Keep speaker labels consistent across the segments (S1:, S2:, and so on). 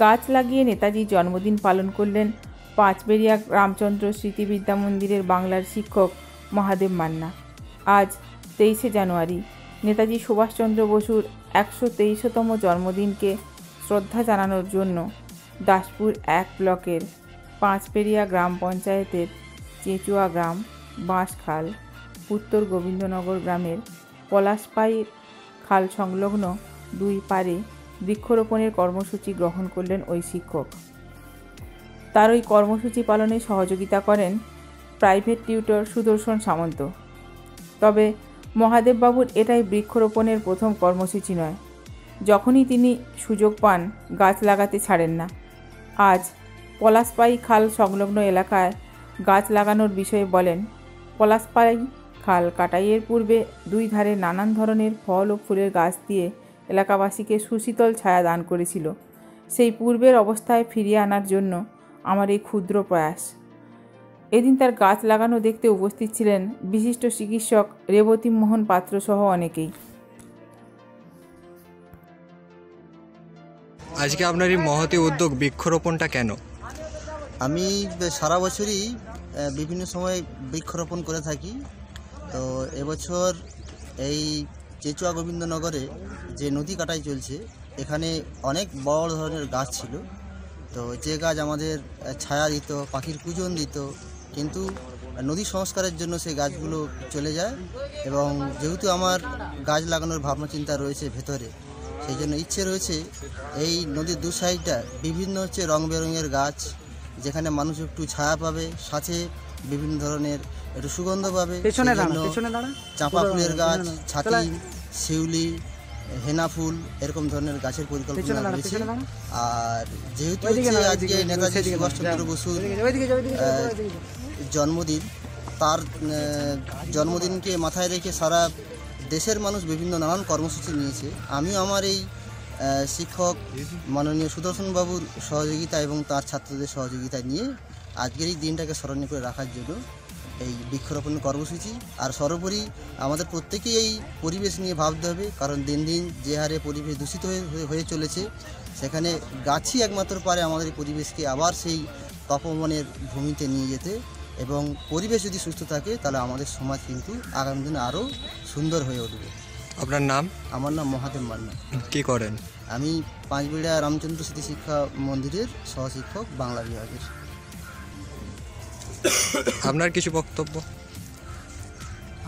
S1: গাছ লাগিয়ে নেতাজির জন্মদিন পালন করলেন পাঁচবেরিয়া রামচন্দ্র স্মৃতি বিদ্যা মন্দিরের বাংলার শিক্ষক মহাদেব মান্না। আজ তেইশে জানুয়ারি। নেতাজি সুভাষচন্দ্র বসুর একশো তেইশতম জন্মদিনকে শ্রদ্ধা জানানোর জন্য দাসপুর এক ব্লকের পাঁচপেরিয়া গ্রাম পঞ্চায়েতের চেচুয়া গ্রাম, বাঁশখাল, উত্তর গোবিন্দনগর গ্রামের পলাশপাই খাল সংলগ্ন দুই পারে বৃক্ষরোপণের কর্মসূচি গ্রহণ করলেন ওই শিক্ষক। তার ওই কর্মসূচি পালনে সহযোগিতা করেন প্রাইভেট টিউটর সুদর্শন সামন্ত। তবে মহাদেববাবুর এটাই বৃক্ষরোপণের প্রথম কর্মসূচি নয়। যখনই তিনি সুযোগ পান, গাছ লাগাতে ছাড়েন না। আজ পলাশপাই খাল সংলগ্ন এলাকায় গাছ লাগানোর বিষয়ে বলেন, পলাশপাই খাল কাটাইয়ের পূর্বে দুই ধারে নানান ধরনের ফল ও ফুলের গাছ দিয়ে এলাকাবাসীকে সুশীতল ছায়া দান করেছিল। সেই পূর্বের অবস্থায় ফিরিয়ে আনার জন্য আমার এই ক্ষুদ্র প্রয়াস। এদিন তার গাছ লাগানো দেখতে উপস্থিত ছিলেন বিশিষ্ট চিকিৎসক রেবতী মোহন পাত্র সহ অনেকেই।
S2: আজকে আপনার এই মহতি উদ্যোগ বৃক্ষরোপণটা কেন?
S3: আমি সারা বছরই বিভিন্ন সময় বৃক্ষরোপণ করে থাকি। তো এবছর এই চেচুয়া গোবিন্দনগরে যে নদী কাটাই চলছে, এখানে অনেক বড় ধরনের গাছ ছিল। তো যে গাছ আমাদের ছায়া দিত, পাখির কুজন দিত, কিন্তু নদী সংস্কারের জন্য সেই গাছগুলো চলে যায় এবং যেহেতু আমার গাছ লাগানোর ভাবনা চিন্তা রয়েছে ভেতরে, সেই জন্য ইচ্ছে রয়েছে এই নদীর দু সাইডটা বিভিন্ন হচ্ছে রং বেরঙের গাছ, যেখানে মানুষ একটু ছায়া পাবে, সাথে বিভিন্ন ধরনের একটু সুগন্ধ পাবে
S4: পেছনে দাঁড়া পেছনে দাঁড়া।
S3: চাঁপা ফুলের গাছ ছাতি শিউলি হেনা ফুল এরকম ধরনের গাছের পরিকল্পনা রয়েছে। আর যেহেতু আজকে নেতাজি সুভাষচন্দ্র বসুর। জন্মদিন তার জন্মদিনকে মাথায় রেখে সারা দেশের মানুষ বিভিন্ন নানান কর্মসূচি নিয়েছে। আমি আমার এই শিক্ষক মাননীয় সুদর্শন বাবুর সহযোগিতা এবং তার ছাত্রদের সহযোগিতা নিয়ে আজকের এই দিনটাকে স্মরণীয় করে রাখার জন্য এই বৃক্ষরোপণ কর্মসূচি। আর সর্বোপরি আমাদের প্রত্যেকেই এই পরিবেশ নিয়ে ভাবতে হবে কারণ দিন দিন যে হারে পরিবেশ দূষিত হয়ে চলেছে সেখানে গাছই একমাত্র পারে আমাদের পরিবেশকে আবার সেই তপবনের ভূমিতে নিয়ে যেতে। এবং পরিবেশ যদি সুস্থ থাকে তাহলে আমাদের সমাজ কিন্তু আগামী দিনে আরও সুন্দর হয়ে উঠবে।
S2: আপনার নাম?
S3: আমার নাম মহাদেব মান্না।
S2: কি করেন?
S3: আমি পাঁচবিড়া রামচন্দ্র স্মৃতি শিক্ষা মন্দিরের সহশিক্ষক বাংলা বিভাগের।
S2: আপনার কিছু বক্তব্য?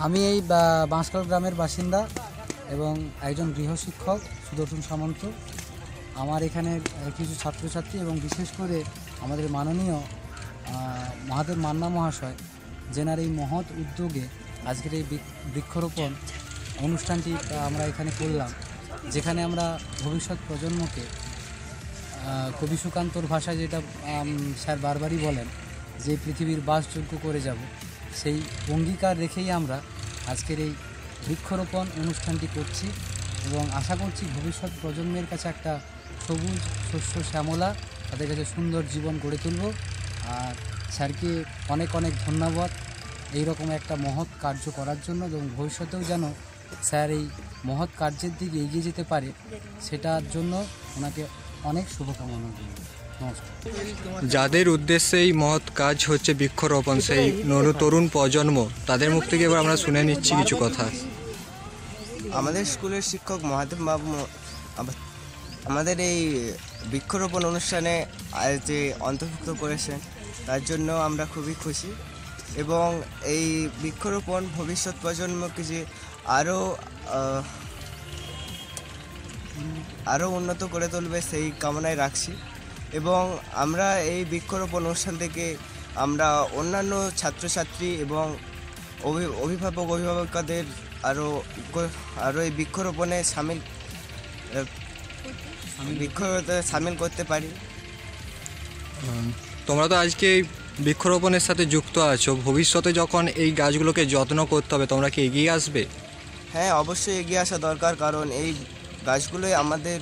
S4: আমি এই বাঁশকাল গ্রামের বাসিন্দা এবং একজন গৃহশিক্ষক সুদর্শন সামন্ত আমার এখানে কিছু ছাত্রছাত্রী এবং বিশেষ করে আমাদের মাননীয় মহাদেব মান্না মহাশয়, যেনার এই মহৎ উদ্যোগে আজকের এই বৃক্ষরোপণ অনুষ্ঠানটি আমরা এখানে করলাম, যেখানে আমরা ভবিষ্যৎ প্রজন্মকে কবি সুকান্তর ভাষায় যেটা স্যার বারবারই বলেন যে পৃথিবীর বাসযোগ্য করে যাব, সেই অঙ্গীকার রেখেই আমরা আজকের এই বৃক্ষরোপণ অনুষ্ঠানটি করছি এবং আশা করছি ভবিষ্যৎ প্রজন্মের কাছে একটা সবুজ শস্য শ্যামলা তাদের কাছে সুন্দর জীবন গড়ে তুলব। আর স্যারকে অনেক অনেক ধন্যবাদ এই রকম একটা মহৎ কার্য করার জন্য এবং ভবিষ্যতেও যেন স্যার এই মহৎ কার্যের দিকে এগিয়ে যেতে পারে, সেটার জন্য ওনাকে অনেক শুভকামনা নমস্কার
S2: যাদের উদ্দেশ্যে এই মহৎ কাজ হচ্ছে বৃক্ষরোপণ, সেই নরু তরুণ প্রজন্ম, তাদের মুখ থেকে এবার আমরা শুনে নিচ্ছি কিছু কথা।
S5: আমাদের স্কুলের শিক্ষক মহাদেব বাবু আমাদের এই বৃক্ষরোপণ অনুষ্ঠানে যে অন্তর্ভুক্ত করেছেন। তার জন্য আমরা খুবই খুশি। এবং এই বৃক্ষরোপণ ভবিষ্যৎ প্রজন্মকে যে আরও আরও উন্নত করে তুলবে সেই কামনায় রাখছি। এবং আমরা এই বৃক্ষরোপণ অনুষ্ঠান থেকে আমরা অন্যান্য ছাত্রছাত্রী এবং অভি- অভিভাবক অভিভাবকদের আরও আরও এই বৃক্ষরোপণে সামিল বৃক্ষরোপণে সামিল করতে পারি।
S2: তোমরা তো আজকে এই বৃক্ষরোপণের সাথে যুক্ত আছো। ভবিষ্যতে যখন এই গাছগুলোকে যত্ন করতে হবে তোমরা কি এগিয়ে আসবে?
S5: হ্যাঁ অবশ্যই এগিয়ে আসা দরকার কারণ এই গাছগুলোই আমাদের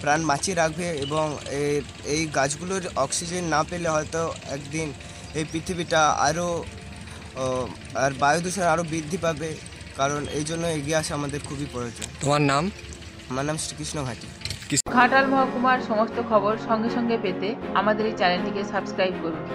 S5: প্রাণ বাঁচিয়ে রাখবে এবং এই- এই গাছগুলোর অক্সিজেন না পেলে হয়তো একদিন এই পৃথিবীটা আরও আর বায়ু দূষণ আরও বৃদ্ধি পাবে। কারণ এই জন্য এগিয়ে আসা আমাদের খুবই প্রয়োজন।
S2: তোমার নাম?
S5: আমার নাম শ্রীকৃষ্ণ ঘাটি।
S1: ঘাটাল মহকুমার সমস্ত খবর সঙ্গে সঙ্গে পেতে আমাদের এই চ্যানেলটিকে সাবস্ক্রাইব করুন।